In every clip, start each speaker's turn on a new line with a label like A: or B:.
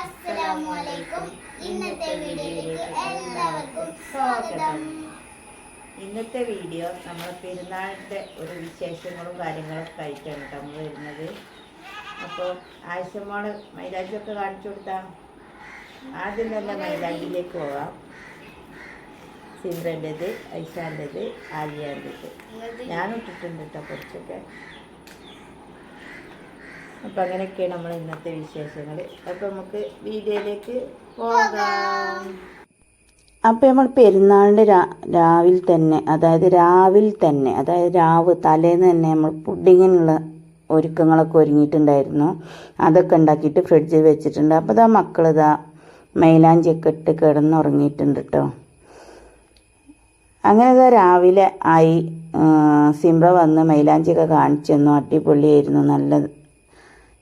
A: അസ്സലാമലൈക്കും ഇന്നത്തെ വീഡിയോയിലേക്ക് എല്ലാവർക്കും സ്വാഗതം.
B: ഇന്നത്തെ വീഡിയോ നമ്മൾ പെരുന്നാളിന്റെ ഒരു വിശേഷങ്ങളും കാര്യങ്ങളൊക്കെ ആയിട്ടാണ് നമ്മൾ വരുന്നത്. അപ്പോൾ ആയിഷമോൾ മൈലാജിയൊക്കെ കാണിച്ചു കൊടുത്താൽ ആദ്യം തന്നെ മൈലാജിയിലേക്ക് പോകാം സിമ്രന്റെത് ഐഷാന്റെത് ആലിയാന്റെത്. ഞാനും ഇട്ടിട്ടുണ്ട് കേട്ടോ കുറച്ചൊക്കെ. അപ്പം അങ്ങനെയൊക്കെയാണ് നമ്മൾ ഇന്നത്തെ വിശേഷങ്ങൾ അപ്പം നമുക്ക് വീഡിയോയിലേക്ക് പോകാം.
C: അപ്പോൾ നമ്മൾ പെരുന്നാളിന്റെ രാ രാവിലെ തന്നെ അതായത് രാവിലെ തന്നെ അതായത് രാവ് തലേന്ന് തന്നെ നമ്മൾ പുഡിങ്ങിനുള്ള ഒരുക്കങ്ങളൊക്കെ ഒരുങ്ങിയിട്ടുണ്ടായിരുന്നു. അതൊക്കെ ഉണ്ടാക്കിയിട്ട് ഫ്രിഡ്ജിൽ വെച്ചിട്ടുണ്ട്. അപ്പോൾ ഇതാ മക്കളിതാ മൈലാഞ്ചിയൊക്കെ ഇട്ട് കിടന്നുറങ്ങിയിട്ടുണ്ട് കേട്ടോ അങ്ങനെ ഇതാ രാവിലെ ആയി സിംറ വന്ന് മൈലാഞ്ചിയൊക്കെ കാണിച്ചു തന്നു. അടിപൊളിയായിരുന്നു. നല്ല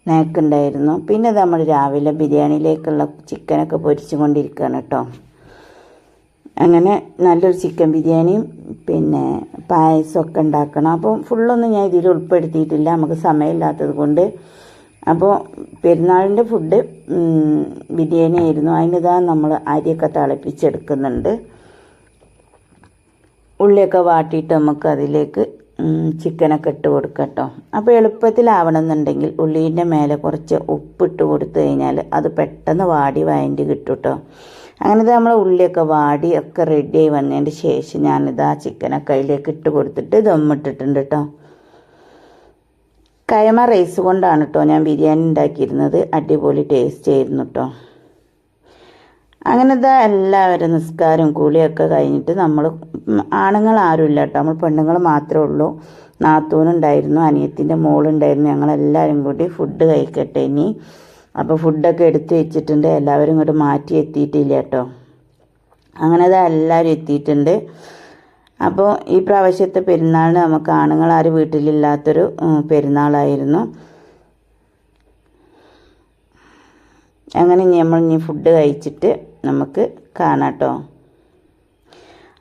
C: നേക്കുണ്ടായിരുന്നു പിന്നെ നമ്മൾ രാവിലെ ബിരിയാണിയിലേക്കുള്ള ചിക്കനൊക്കെ പൊരിച്ചു കൊണ്ടിരിക്കുകയാണ് കേട്ടോ. അങ്ങനെ നല്ലൊരു ചിക്കൻ ബിരിയാണിയും പിന്നെ പായസമൊക്കെ ഉണ്ടാക്കണം. അപ്പോൾ ഫുള്ളൊന്നും ഞാൻ ഇതിൽ ഉൾപ്പെടുത്തിയിട്ടില്ല. നമുക്ക് സമയമില്ലാത്തത് കൊണ്ട്. അപ്പോൾ പെരുന്നാളിന്റെ ഫുഡ് ബിരിയാണി ആയിരുന്നു. അതിനിതാ നമ്മൾ അരിയൊക്കെ തിളപ്പിച്ചെടുക്കുന്നുണ്ട്. ഉള്ളിയൊക്കെ വാട്ടിയിട്ട് നമുക്ക് അതിലേക്ക് ചിക്കനൊക്കെ ഇട്ട് കൊടുക്കാം കേട്ടോ അപ്പോൾ എളുപ്പത്തിലാവണം എന്നുണ്ടെങ്കിൽ ഉള്ളീന്റെ മേലെ കുറച്ച് ഉപ്പിട്ട് കൊടുത്തു കഴിഞ്ഞാൽ അത് പെട്ടെന്ന് വാടി വഴണ്ടി കിട്ടും കേട്ടോ അങ്ങനെ ഇത് നമ്മൾ ഉള്ളിയൊക്കെ വാടി ഒക്കെ റെഡിയായി വന്നതിന്റെ ശേഷം ഞാനിത് ആ ചിക്കനൊക്കെ അതിലേക്ക് ഇട്ട് കൊടുത്തിട്ട് ദമ്മിട്ടിട്ടുണ്ട് കേട്ടോ കൈമ റൈസ് കൊണ്ടാണ് കേട്ടോ ഞാൻ ബിരിയാണി ഉണ്ടാക്കിയിരുന്നത്. അടിപൊളി ടേസ്റ്റ് ആയിരുന്നു കേട്ടോ അങ്ങനത്തെ എല്ലാവരും നിസ്കാരം കൂലിയൊക്കെ കഴിഞ്ഞിട്ട് നമ്മൾ ആണുങ്ങൾ ആരുമില്ല കേട്ടോ നമ്മൾ പെണ്ണുങ്ങൾ മാത്രമേ ഉള്ളൂ. നാത്തൂനുണ്ടായിരുന്നു അനിയത്തിന്റെ മോളുണ്ടായിരുന്നു. ഞങ്ങളെല്ലാവരും കൂടി ഫുഡ് കഴിക്കട്ടെ ഇനി. അപ്പോൾ ഫുഡൊക്കെ എടുത്തു വെച്ചിട്ടുണ്ട്. എല്ലാവരും ഇങ്ങോട്ട് മാറ്റി എത്തിയിട്ടില്ല കേട്ടോ അങ്ങനെ എല്ലാവരും എത്തിയിട്ടുണ്ട്. അപ്പോൾ ഈ പ്രാവശ്യത്തെ പെരുന്നാളിന് നമുക്ക് ആണുങ്ങൾ ആരും വീട്ടിലില്ലാത്തൊരു പെരുന്നാളായിരുന്നു. അങ്ങനെ ഇനി നമ്മൾ ഇനി ഫുഡ് കഴിച്ചിട്ട് നമുക്ക് കാണാം കേട്ടോ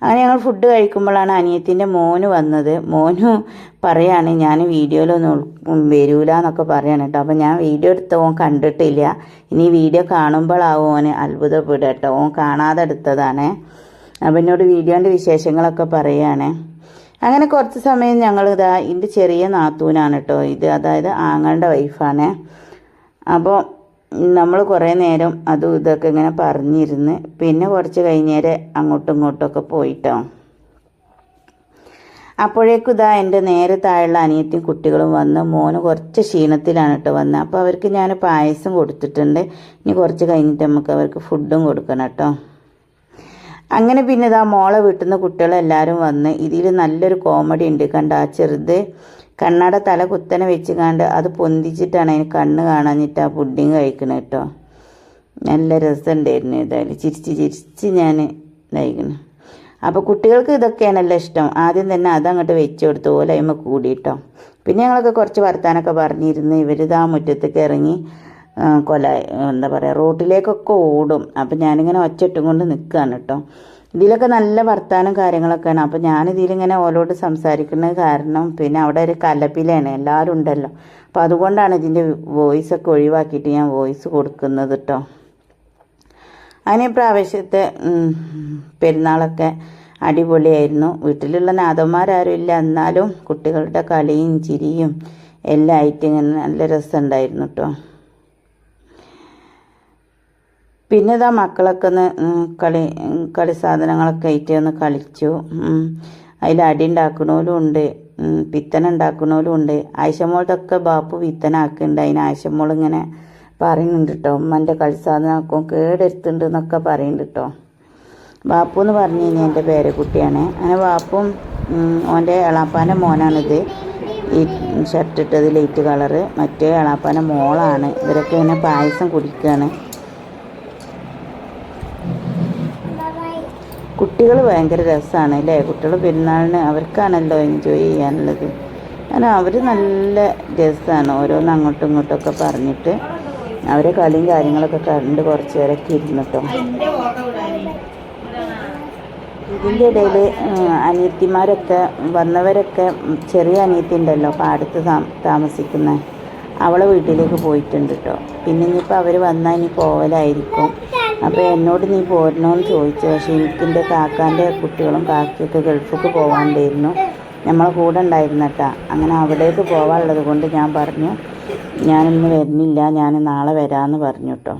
C: അങ്ങനെ ഞങ്ങൾ ഫുഡ് കഴിക്കുമ്പോഴാണ് അനിയത്തിന്റെ മോന് വന്നത്. മോന് പറയാണ് ഞാൻ വീഡിയോയിലൊന്നും വരൂല എന്നൊക്കെ പറയാണ് കേട്ടോ അപ്പോൾ ഞാൻ വീഡിയോ എടുത്ത ഓൻ കണ്ടിട്ടില്ല. ഇനി വീഡിയോ കാണുമ്പോഴാവും ഓന് അത്ഭുതപ്പെടുക കേട്ടോ ഓൻ കാണാതെ എടുത്തതാണ്. അപ്പം എന്നോട് വീഡിയോന്റെ വിശേഷങ്ങളൊക്കെ പറയുകയാണ് അങ്ങനെ കുറച്ച് സമയം ഞങ്ങൾ ഇതാ ഇതിന്റെ ചെറിയ നാത്തൂനാണ് കേട്ടോ ഇത്. അതായത് ആങ്ങളുടെ വൈഫാണ് അപ്പോൾ നമ്മൾ കുറേ നേരം അതും ഇതൊക്കെ ഇങ്ങനെ പറഞ്ഞിരുന്ന് പിന്നെ കുറച്ച് കഴിഞ്ഞേരെ അങ്ങോട്ടും ഇങ്ങോട്ടൊക്കെ പോയിട്ടോ. അപ്പോഴേക്കും ഇതാ എന്റെ നേരെ താഴെയുള്ള അനിയത്തിയും കുട്ടികളും വന്ന് മോന് കുറച്ച് ക്ഷീണത്തിലാണ് കേട്ടോ വന്നത് അപ്പോൾ അവർക്ക് ഞാൻ പായസം കൊടുത്തിട്ടുണ്ട്. ഇനി കുറച്ച് കഴിഞ്ഞിട്ട് നമുക്ക് അവർക്ക് ഫുഡും കൊടുക്കണം കേട്ടോ. അങ്ങനെ പിന്നെ ഇതാ മോളെ വീട്ടിൽ നിന്ന് കുട്ടികളെല്ലാവരും വന്ന് ഇതിൽ നല്ലൊരു കോമഡി ഉണ്ട്. കണ്ട? ആ ചെറുത് കണ്ണട തല കുത്തനെ വെച്ച് കണ്ട് അത് പൊന്തിച്ചിട്ടാണ് അതിന് കണ്ണ് കാണാഞ്ഞിട്ട് ആ പുഡിങ് കഴിക്കണത് കേട്ടോ. നല്ല രസമുണ്ടായിരുന്നു ഇതായാലും. ചിരിച്ച് ചിരിച്ച് ഞാൻ ഇതായിരിക്കണം അപ്പോൾ കുട്ടികൾക്ക് ഇതൊക്കെയാണല്ലോ ഇഷ്ടം. ആദ്യം തന്നെ അതങ്ങോട്ട് വെച്ച് കൊടുത്തു പോലെ കൂടിയിട്ടോ. പിന്നെ ഞങ്ങളൊക്കെ കുറച്ച് വർത്താനൊക്കെ പറഞ്ഞിരുന്ന് ഇവരിതാ മുറ്റത്തേക്ക് ഇറങ്ങി കൊല എന്താ പറയുക റോട്ടിലേക്കൊക്കെ ഓടും. അപ്പം ഞാനിങ്ങനെ ഒച്ചട്ടും കൊണ്ട് നിൽക്കുകയാണ് കേട്ടോ. ഇതിലൊക്കെ നല്ല വർത്താനം കാര്യങ്ങളൊക്കെയാണ്. അപ്പം ഞാനിതിലിങ്ങനെ ഓലോട് സംസാരിക്കുന്നത് കാരണം പിന്നെ അവിടെ ഒരു കലപ്പിലാണ് എല്ലാവരും ഉണ്ടല്ലോ. അപ്പം അതുകൊണ്ടാണ് ഇതിന്റെ വോയിസൊക്കെ ഒഴിവാക്കിയിട്ട് ഞാൻ വോയിസ് കൊടുക്കുന്നത് കേട്ടോ അങ്ങനെ പ്രാവശ്യത്തെ പെരുന്നാളൊക്കെ അടിപൊളിയായിരുന്നു. വീട്ടിലുള്ള നാഥന്മാരാരും ഇല്ല. എന്നാലും കുട്ടികളുടെ കളിയും ചിരിയും എല്ലാം ആയിട്ട് ഇങ്ങനെ നല്ല രസമുണ്ടായിരുന്നു കേട്ടോ പിന്നെ ഇതാ മക്കളൊക്കെ ഒന്ന് കളി കളി സാധനങ്ങളൊക്കെ ആയിട്ട് ഒന്ന് കളിച്ചു. അതിൽ അടി ഉണ്ടാക്കണോലും ഉണ്ട്. പിത്തന ഉണ്ടാക്കണോലും ഉണ്ട്. ആയിഷമോളതൊക്കെ ബാപ്പു പിത്തനാക്കുന്നുണ്ട് അതിന് ആയിഷമോൾ ഇങ്ങനെ പറയുന്നുണ്ട് കേട്ടോ ഉമ്മന്റെ കളി സാധനമൊക്കെ കേടെടുത്തുണ്ട് എന്നൊക്കെ പറയുന്നുണ്ട് കേട്ടോ ബാപ്പു എന്ന് പറഞ്ഞു കഴിഞ്ഞാൽ എന്റെ പേരക്കുട്ടിയാണ് അങ്ങനെ ബാപ്പും ഓന്റെ എളാപ്പാന്റെ മോനാണിത്. ഈ ഷർട്ട് ഇട്ടത് ലൈറ്റ് കളറ്. മറ്റേ എളാപ്പാന്റെ മോളാണ്. ഇവരൊക്കെ ഇങ്ങനെ പായസം കുടിക്കുകയാണ് കുട്ടികൾ ഭയങ്കര രസമാണ് അല്ലേ കുട്ടികൾ പെരുന്നാളിന് അവർക്കാണല്ലോ എൻജോയ് ചെയ്യാനുള്ളത്. കാരണം അവർ നല്ല രസമാണ് ഓരോന്ന് അങ്ങോട്ടും ഇങ്ങോട്ടൊക്കെ പറഞ്ഞിട്ട്. അവരെ കളിയും കാര്യങ്ങളൊക്കെ കണ്ട് കുറച്ച് പേരൊക്കെ ഇരുന്നിട്ടോ. ഇതിന്റെ ഇടയിൽ അനിയത്തിമാരൊക്കെ വന്നവരൊക്കെ ചെറിയ അനിയത്തി ഉണ്ടല്ലോ പാടത്ത് താമസിക്കുന്ന. അവളെ വീട്ടിലേക്ക് പോയിട്ടുണ്ട് കേട്ടോ പിന്നെ ഇനിയിപ്പോൾ അവർ വന്നാൽ ഇനി പോവലായിരിക്കും. അപ്പോൾ എന്നോട് നീ പോരണോന്ന് ചോദിച്ചു. പക്ഷേ എനിക്കിന്റെ കാക്കാന്റെ കുട്ടികളും കാക്കിയൊക്കെ ഗൾഫിലേക്ക് പോകാണ്ടായിരുന്നു നമ്മളെ കൂടെ ഉണ്ടായിരുന്ന കേട്ടാ അങ്ങനെ അവിടേക്ക് പോകാനുള്ളത് കൊണ്ട് ഞാൻ പറഞ്ഞു ഞാനിന്ന് വരുന്നില്ല. ഞാൻ നാളെ വരാമെന്ന് പറഞ്ഞു കേട്ടോ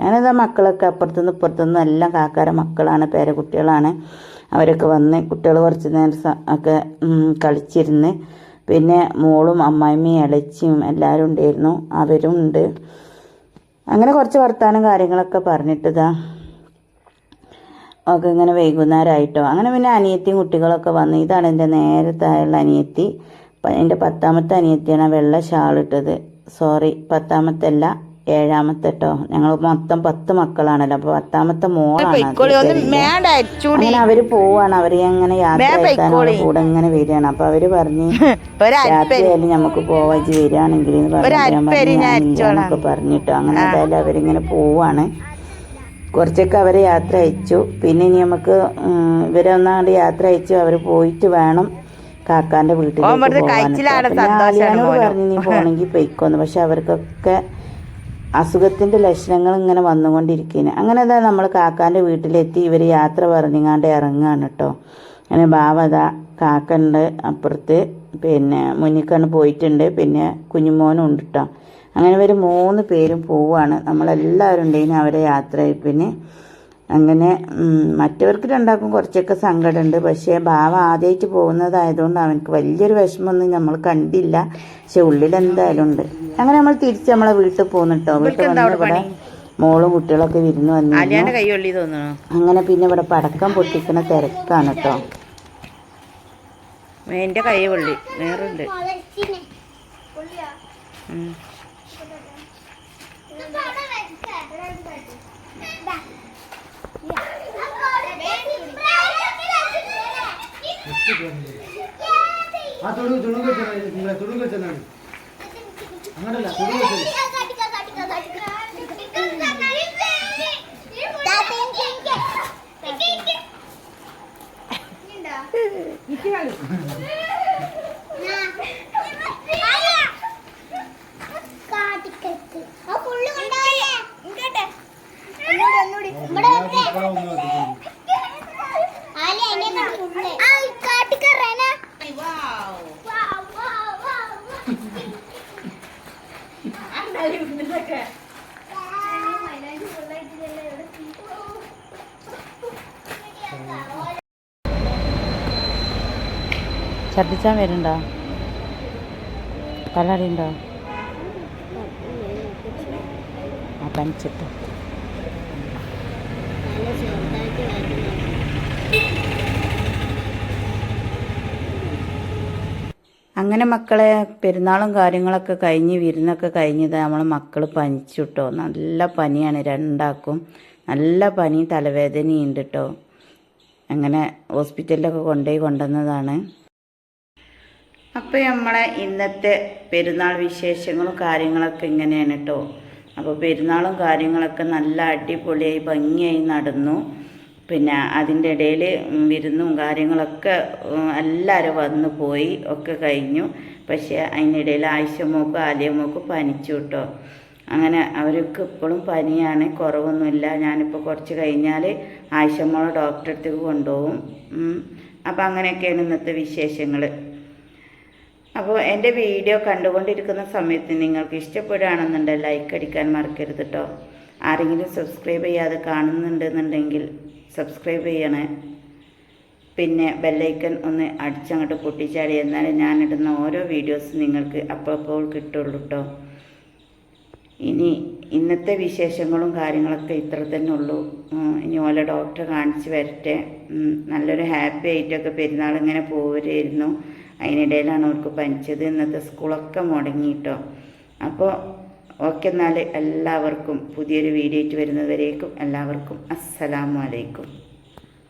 C: ഞാനിതാ മക്കളൊക്കെ അപ്പുറത്തുനിന്ന് ഇപ്പുറത്തുനിന്ന് എല്ലാം കാക്കാരെ മക്കളാണ് പേരക്കുട്ടികളാണ്. അവരൊക്കെ വന്ന് കുട്ടികൾ കുറച്ച് നേരം ഒക്കെ കളിച്ചിരുന്ന്. പിന്നെ മോളും അമ്മായിമ്മയും ഇളച്ചിയും എല്ലാവരും ഉണ്ടായിരുന്നു. അവരും ഉണ്ട്. അങ്ങനെ കുറച്ച് വർത്തമാനം കാര്യങ്ങളൊക്കെ പറഞ്ഞിട്ടതാ ഒക്കെ ഇങ്ങനെ വൈകുന്നേരമായിട്ടോ അങ്ങനെ പിന്നെ അനിയത്തിയും കുട്ടികളൊക്കെ വന്നു ഇതാണ് എന്റെ നേരത്തായുള്ള അനിയത്തി. എന്റെ പത്താമത്തെ അനിയത്തിയാണ് വെള്ള ഷാൾ ഇട്ടത്. സോറി പത്താമത്തെ അല്ല ഏഴാമത്തെ കേട്ടോ ഞങ്ങൾ മൊത്തം പത്ത് മക്കളാണല്ലോ. അപ്പൊ പത്താമത്തെ മോളാണ് അങ്ങനെ അവർ പോവാണ്. അവർ അങ്ങനെ യാത്ര. കൂടെ ഇങ്ങനെ വരികയാണ്. അപ്പൊ അവർ പറഞ്ഞു
B: രാത്രി
C: രാത്രിയായാലും നമുക്ക് പോവാ വരികയാണെങ്കിൽ എന്നൊക്കെ പറഞ്ഞിട്ടോ. അങ്ങനെ എന്തായാലും അവരിങ്ങനെ പോവാണ്. കുറച്ചൊക്കെ അവരെ യാത്ര അയച്ചു. പിന്നെ ഇനി നമുക്ക് ഇവരൊന്നാണ്ട് ഇവരെ ഒന്നാണ്ട് യാത്ര അയച്ചു. അവർ പോയിട്ട് വേണം കാക്കാന്റെ
B: വീട്ടിൽ
C: പറഞ്ഞു നീ പോണെങ്കിൽ പൊയ്ക്കോന്ന്. പക്ഷെ അവർക്കൊക്കെ അസുഖത്തിന്റെ ലക്ഷണങ്ങൾ ഇങ്ങനെ വന്നുകൊണ്ടിരിക്കുന്നു അങ്ങനെ അതാ നമ്മൾ കാക്കാന്റെ വീട്ടിലെത്തി ഇവർ യാത്ര പറഞ്ഞിങ്ങാണ്ട് ഇറങ്ങുകയാണ് കേട്ടോ അങ്ങനെ ബാവത കാക്കണ്ട് അപ്പുറത്ത് പിന്നെ മുന്നിക്കണ്ണ് പോയിട്ടുണ്ട് പിന്നെ കുഞ്ഞുമോനും ഉണ്ട് കേട്ടോ അങ്ങനെ ഇവർ മൂന്ന് പേരും പോവാണ്. നമ്മളെല്ലാവരും ഉണ്ടെങ്കിൽ അവരെ യാത്ര പിന്നെ അങ്ങനെ ഉം, മറ്റവർക്ക് രണ്ടാൾക്കും കുറച്ചൊക്കെ സങ്കടമുണ്ട്. പക്ഷേ ഭാവ ആദ്യമായിട്ട് പോകുന്നതായതുകൊണ്ട് അവനക്ക് വലിയൊരു വിഷമമൊന്നും നമ്മൾ കണ്ടില്ല. പക്ഷെ ഉള്ളിൽ എന്തായാലും ഉണ്ട്. അങ്ങനെ നമ്മൾ തിരിച്ച് നമ്മളെ വീട്ടിൽ പോന്നിട്ടോ വീട്ടിൽ വന്ന് ഇവിടെ മോളും കുട്ടികളൊക്കെ വിരുന്ന് വന്നിരുന്നു.
B: തോന്നുന്നു.
C: അങ്ങനെ പിന്നെ ഇവിടെ പടക്കം പൊട്ടിക്കുന്ന തിരക്കാണ് കേട്ടോ
B: കൈ പൊള്ളി. നേറുണ്ട്? ഉം.
A: ഇത് അവിടെ വെക്ക്. ദാ.
D: ആ തൊടു തൊടുക നിങ്ങളെ തൊടുക ചെന്നാണ് അങ്ങനല്ല തൊടുക ചെല്ല്.
C: ഛർദിച്ചാൻ വരുന്നുണ്ടോ? തലടിയുണ്ടോ ആ പനിച്ചിട്ട്. അങ്ങനെ മക്കളെ പെരുന്നാളും കാര്യങ്ങളൊക്കെ കഴിഞ്ഞ് വിരുന്നൊക്കെ കഴിഞ്ഞത് നമ്മൾ മക്കൾ പനിച്ചു കേട്ടോ നല്ല പനിയാണ് രണ്ടാക്കും. നല്ല പനി തലവേദനയുണ്ട് കേട്ടോ അങ്ങനെ ഹോസ്പിറ്റലിലൊക്കെ കൊണ്ടുപോയി കൊണ്ടുവന്നതാണ്. അപ്പോൾ നമ്മളെ ഇന്നത്തെ പെരുന്നാൾ വിശേഷങ്ങളും കാര്യങ്ങളൊക്കെ ഇങ്ങനെയാണ് കേട്ടോ അപ്പോൾ പെരുന്നാളും കാര്യങ്ങളൊക്കെ നല്ല അടിപൊളിയായി ഭംഗിയായി നടന്നു. പിന്നെ അതിന്റെ ഇടയിൽ വിരുന്നും കാര്യങ്ങളൊക്കെ എല്ലാവരും വന്നു പോയി ഒക്കെ കഴിഞ്ഞു. പക്ഷേ അതിനിടയിൽ ആയിഷമോക്കും ആലിയമോക്കും പനിച്ചു കേട്ടോ അങ്ങനെ അവർക്ക് ഇപ്പോഴും പനിയാണ് കുറവൊന്നുമില്ല. ഞാനിപ്പോൾ കുറച്ച് കഴിഞ്ഞാൽ ആയിഷമ്മോളെ ഡോക്ടറെ അടുത്തേക്ക് കൊണ്ടുപോകും. അപ്പം അപ്പോൾ അങ്ങനെയൊക്കെയാണ് ഇന്നത്തെ വിശേഷങ്ങൾ അപ്പോൾ എന്റെ വീഡിയോ കണ്ടുകൊണ്ടിരിക്കുന്ന സമയത്ത് നിങ്ങൾക്ക് ഇഷ്ടപ്പെടുകയാണെന്നുണ്ടെങ്കിൽ ലൈക്ക് അടിക്കാൻ മറക്കരുത് കേട്ടോ ആരെങ്കിലും സബ്സ്ക്രൈബ് ചെയ്യാതെ കാണുന്നുണ്ടെന്നുണ്ടെങ്കിൽ സബ്സ്ക്രൈബ് ചെയ്യണേ. പിന്നെ ബെല്ലൈക്കൺ ഒന്ന് അടിച്ചങ്ങോട്ട് പൊട്ടിച്ചാടി. എന്നാലും ഞാനിടുന്ന ഓരോ വീഡിയോസ് നിങ്ങൾക്ക് അപ്പോൾ അപ്പോൾ കിട്ടുള്ളൂ കേട്ടോ ഇനി ഇന്നത്തെ വിശേഷങ്ങളും കാര്യങ്ങളൊക്കെ ഇത്ര തന്നെ ഉള്ളൂ. ഇനി ഓല ഡോക്ടറെ കാണിച്ച് വരട്ടെ. നല്ലൊരു ഹാപ്പി ആയിട്ടൊക്കെ പെരുന്നാൾ ഇങ്ങനെ പോവരായിരുന്നു അതിനിടയിലാണ് അവർക്ക് പനിച്ചത്. ഇന്നത്തെ സ്കൂളൊക്കെ മുടങ്ങിയിട്ടോ. അപ്പോൾ ഓക്കെ എന്നാൽ എല്ലാവർക്കും പുതിയൊരു വീഡിയോ ആയിട്ട് വരുന്നതുവരേക്കും എല്ലാവർക്കും അസ്സലാമു അലൈക്കും.